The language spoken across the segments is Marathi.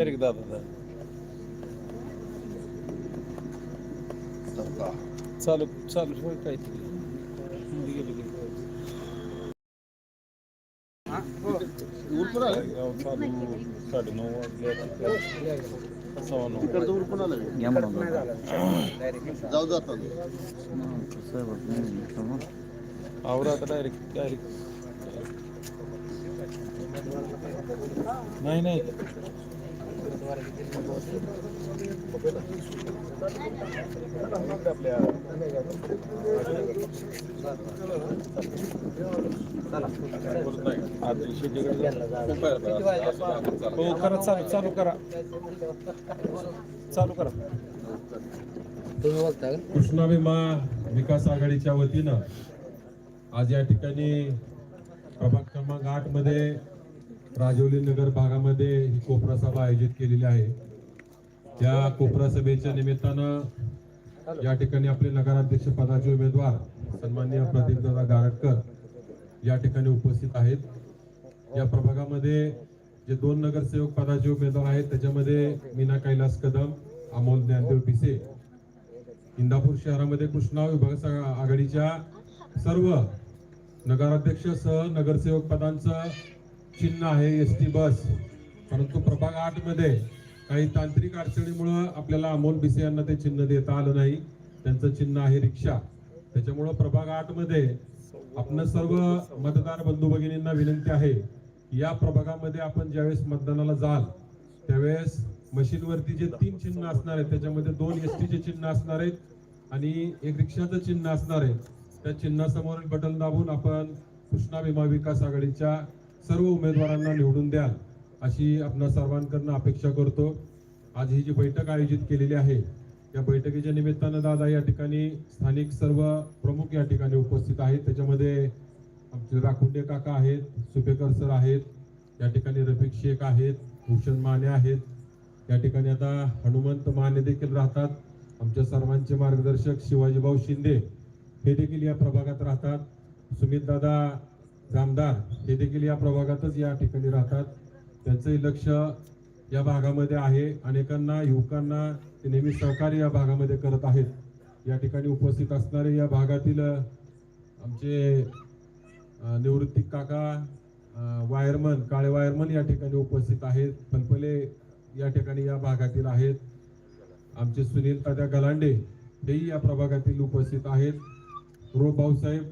डायरेक्ट दादा चालू चालू होय काहीतरी मध्ये गेलं की गाव चालू साडेनऊ वाजले सव्वा नऊ जाऊ जातो आवरा आता डायरेक्ट डायरेक्ट नाही नाही हो करा चालू चालू करा. चालू करा. तुम्ही बोलता कृष्णा विमा विकास आघाडीच्या वतीनं आज या ठिकाणी प्रभाग क्रमांक आठमध्ये राजौली नगर भागामध्ये ही कोपरा सभा आयोजित केलेली आहे. त्या कोपरा सभेच्या निमित्तानं या ठिकाणी आपले नगराध्यक्ष पदाचे उमेदवार सन्माननीय प्रदीपदादा गारटकर या ठिकाणी उपस्थित आहेत. या प्रभागामध्ये जे दोन नगरसेवक पदाचे उमेदवार आहेत त्याच्यामध्ये मीना कैलास कदम अमोल ज्ञानदेव पिसे इंदापूर शहरामध्ये कृष्णा विभाग आघाडीच्या सर्व नगराध्यक्ष सह नगरसेवक पदांचं चिन्ह आहे एस टी बस. परंतु प्रभाग आठमध्ये काही तांत्रिक अडचणीमुळं आपल्याला अमोल बिसे यांना ते चिन्ह देता आलं नाही. त्यांचं चिन्ह आहे रिक्षा. त्याच्यामुळं प्रभाग आठमध्ये आपण सर्व मतदार बंधू भगिनींना विनंती आहे या प्रभागामध्ये आपण ज्यावेळेस मतदानाला जाल त्यावेळेस मशीनवरती जे तीन चिन्ह असणार आहेत त्याच्यामध्ये दोन एस टीचे चिन्ह असणार आहेत आणि एक रिक्षाचं चिन्ह असणार आहे. त्या चिन्हासमोरील बटन दाबून आपण कृष्णा विमा विकास आघाडीच्या सर्व उमेदवारांना निवडून द्याल अशी आपणा सर्वांकडनं अपेक्षा करतो. आज ही जी बैठक आयोजित केलेली आहे या बैठकीच्या निमित्तानं दादा या ठिकाणी स्थानिक सर्व प्रमुख या ठिकाणी उपस्थित आहेत. त्याच्यामध्ये आमचे राखुंडे काका आहेत सुपेकर सर आहेत या ठिकाणी रफिक शेख आहेत भूषण माने आहेत. या ठिकाणी आता हनुमंत माने देखील राहतात. आमच्या सर्वांचे मार्गदर्शक शिवाजीभाऊ शिंदे हे देखील या प्रभागात राहतात. सुमित दादा जामदार हे देखील या प्रभागातच या ठिकाणी राहतात. त्यांचंही लक्ष या भागामध्ये आहे. अनेकांना युवकांना ते नेहमी सहकार्य या भागामध्ये करत आहेत. या ठिकाणी उपस्थित असणारे या भागातील आमचे निवृत्ती काका वायरमन काळे वायरमन या ठिकाणी उपस्थित आहेत. फलफले या ठिकाणी या भागातील आहेत. आमचे सुनील तात्या गलांडे हेही या प्रभागातील उपस्थित आहेत. रो भाऊसाहेब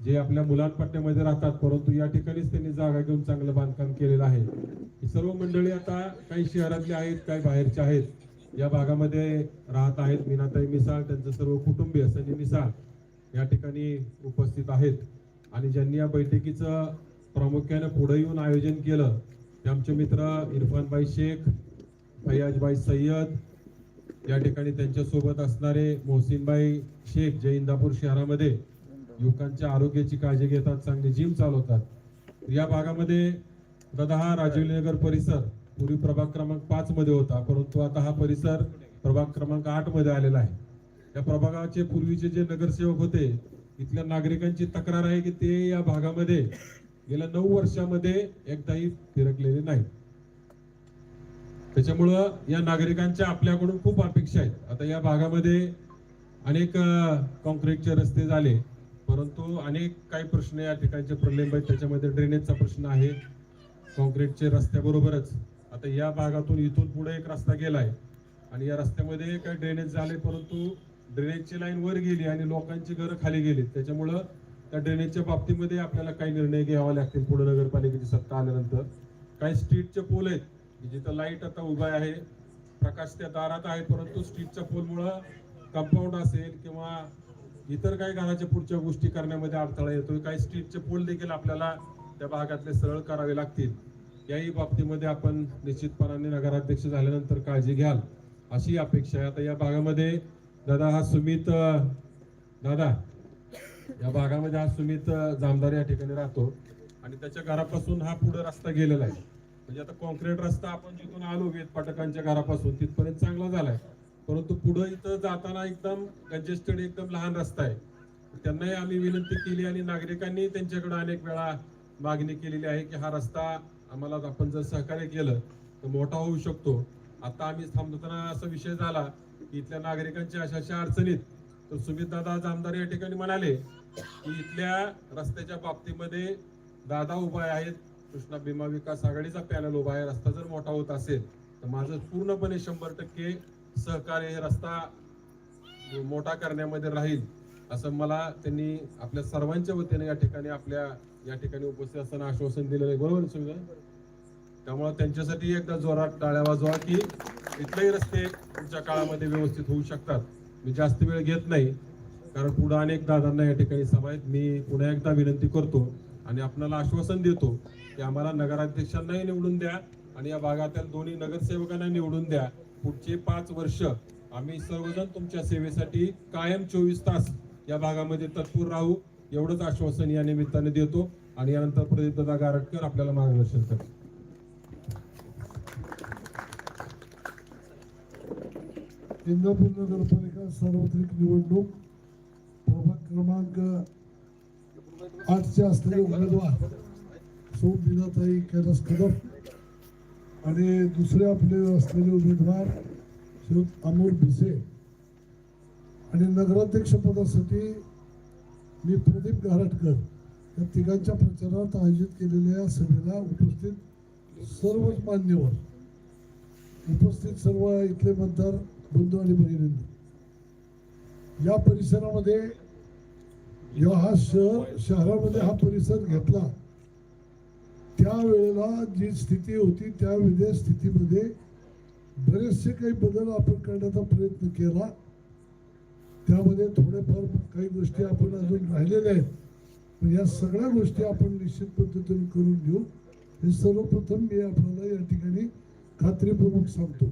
जे आपल्या मुलांपट्ट्यामध्ये राहतात परंतु या ठिकाणीच त्यांनी जागा घेऊन चांगलं बांधकाम केलेलं आहे. ही सर्व मंडळी आता काही शहरातले आहेत काही बाहेरचे आहेत. या भागामध्ये राहत आहेत मीनाताई मिसाळ त्यांचं सर्व कुटुंबीय सनी मिसाळ या ठिकाणी उपस्थित आहेत. आणि ज्यांनी या बैठकीचं प्रामुख्याने पुढे येऊन आयोजन केलं ते आमचे मित्र इरफानबाई शेख फैयाजबाई सय्यद या ठिकाणी त्यांच्यासोबत असणारे मोहसिनबाई शेख जे इंदापूर शहरामध्ये युवकांच्या आरोग्याची काळजी घेतात चांगली जिम चालवतात. या भागामध्ये दादा राजीव राजीवनगर परिसर पूर्वी प्रभाग क्रमांक पाच मध्ये होता परंतु आता हा परिसर प्रभाग क्रमांक आठमध्ये आलेला आहे. या प्रभागाचे पूर्वीचे जे नगरसेवक होते इथल्या नागरिकांची तक्रार आहे की ते या भागामध्ये गेल्या नऊ वर्षामध्ये एकदाही फिरकलेले नाही त्याच्यामुळं या नागरिकांच्या आपल्याकडून खूप अपेक्षा आहेत. आता या भागामध्ये अनेक कॉन्क्रीटचे रस्ते झाले. परंतु अनेक काही प्रश्न या ठिकाणचे प्रलंब आहेत. त्याच्यामध्ये ड्रेनेजचा प्रश्न आहे. कॉन्क्रीटचे रस्त्याबरोबरच आता या भागातून इथून पुढे एक रस्ता गेलाय. आणि या रस्त्यामध्ये काही ड्रेनेज झाले परंतु ड्रेनेजची लाईन वर गेली आणि लोकांची घरं खाली गेली त्याच्यामुळं त्या ड्रेनेजच्या बाबतीमध्ये आपल्याला काही निर्णय घ्यावा लागतील. पुढे नगरपालिकेची सत्ता आल्यानंतर. काही स्ट्रीटचे पोल आहेत. की जिथं लाइट आता उभा आहे. प्रकाश त्या दारात आहे परंतु स्ट्रीटच्या पोलमुळं कंपाऊंड असेल किंवा इतर काही घराच्या पुढच्या गोष्टी करण्यामध्ये अडथळा येतोय. काही स्ट्रीटचे पोल देखील आपल्याला त्या भागातले सरळ करावे लागतील. याही बाबतीमध्ये आपण निश्चितपणाने नगराध्यक्ष झाल्यानंतर काळजी घ्याल. अशी अपेक्षा आहे. आता या भागामध्ये दादा हा सुमित दादा या भागामध्ये हा सुमित जामदार या ठिकाणी राहतो. आणि त्याच्या घरापासून हा पुढे रस्ता गेलेला आहे. म्हणजे आता कॉन्क्रीट रस्ता आपण जिथून आलो वेद पाटकांच्या घरापासून तिथपर्यंत चांगला झालाय. परंतु पुढं इथं जाताना एकदम कंजेस्टेड एकदम लहान रस्ता आहे. त्यांनाही आम्ही विनंती केली आणि नागरिकांनी त्यांच्याकडे अनेक वेळा मागणी केलेली आहे की हा रस्ता आम्हाला आपण जर सहकार्य केलं तर मोठा होऊ शकतो. आता आम्ही थांबताना असा विषय झाला की इथल्या नागरिकांच्या अशा अशा अडचणीत तर सुमित दादा जामदार आमदार या ठिकाणी म्हणाले की इथल्या रस्त्याच्या बाबतीमध्ये दादा उभा आहेत. कृष्णा भीमा विकास आघाडीचा पॅनल उभा आहे. रस्ता जर मोठा होत असेल तर माझं पूर्णपणे शंभर टक्के सहकार्य रस्ता मोठा करण्यामध्ये राहील असं मला त्यांनी आपल्या सर्वांच्या वतीने या ठिकाणी आपल्या या ठिकाणी उपस्थित असताना आश्वासन दिलेलं आहे. बरोबर आहे सुविधा त्यामुळे त्यांच्यासाठी एकदा जोरात टाळ्या वाजवा की इथलेही रस्ते पुढच्या काळामध्ये व्यवस्थित होऊ शकतात. मी जास्त वेळ घेत नाही कारण पुढे अनेक दादांना या ठिकाणी सभा आहेत. मी पुन्हा एकदा विनंती करतो आणि आपणाला आश्वासन देतो की आम्हाला नगराध्यक्षांनाही निवडून द्या आणि या भागातील दोन्ही नगरसेवकांना निवडून द्या. पुढचे पाच वर्ष आम्ही सर्वजण तुमच्या सेवेसाठी कायम चोवीस तास या भागामध्ये तत्पूर राहू एवढंच आश्वासन या निमित्ताने देतो. आणि यानंतर प्रदीप दादा गारटकर आपल्याला मार्गदर्शन करतो इंदापूर नगरपालिका सार्वत्रिक निवडणूक प्रभाग क्रमांक आठच्या असलेले उमेदवार सोम दिनाताई कैलास कदम आणि दुसरे आपले असलेले उमेदवार श्री अमोल भिसे. आणि नगराध्यक्ष पदासाठी मी प्रदीप गारटकर या तिघांच्या प्रचारात आयोजित केलेल्या सभेला उपस्थित सर्वच मान्यवर उपस्थित सर्व इथले मतदार बंधू आणि बहिणींनी या परिसरामध्ये या हा शहर शहरामध्ये हा परिसर घेतला. त्यावेळेला जी स्थिती होती त्या स्थितीमध्ये बरेचसे काही बदल आपण करण्याचा प्रयत्न केला. त्यामध्ये थोडेफार काही गोष्टी आपण अजून राहिलेल्या आहेत. पण या सगळ्या गोष्टी आपण निश्चित पद्धतीने करून घेऊ. हे सर्वप्रथम मी आपल्याला या ठिकाणी खात्रीपूर्वक सांगतो.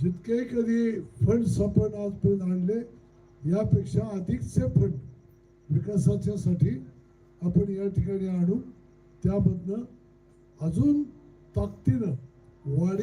जितके कधी फंड्स आपण आजपर्यंत आणले यापेक्षा अधिकचे फंड विकासाच्यासाठी आपण या ठिकाणी आणू. त्यामधनं अजून ताकदीनं वाढी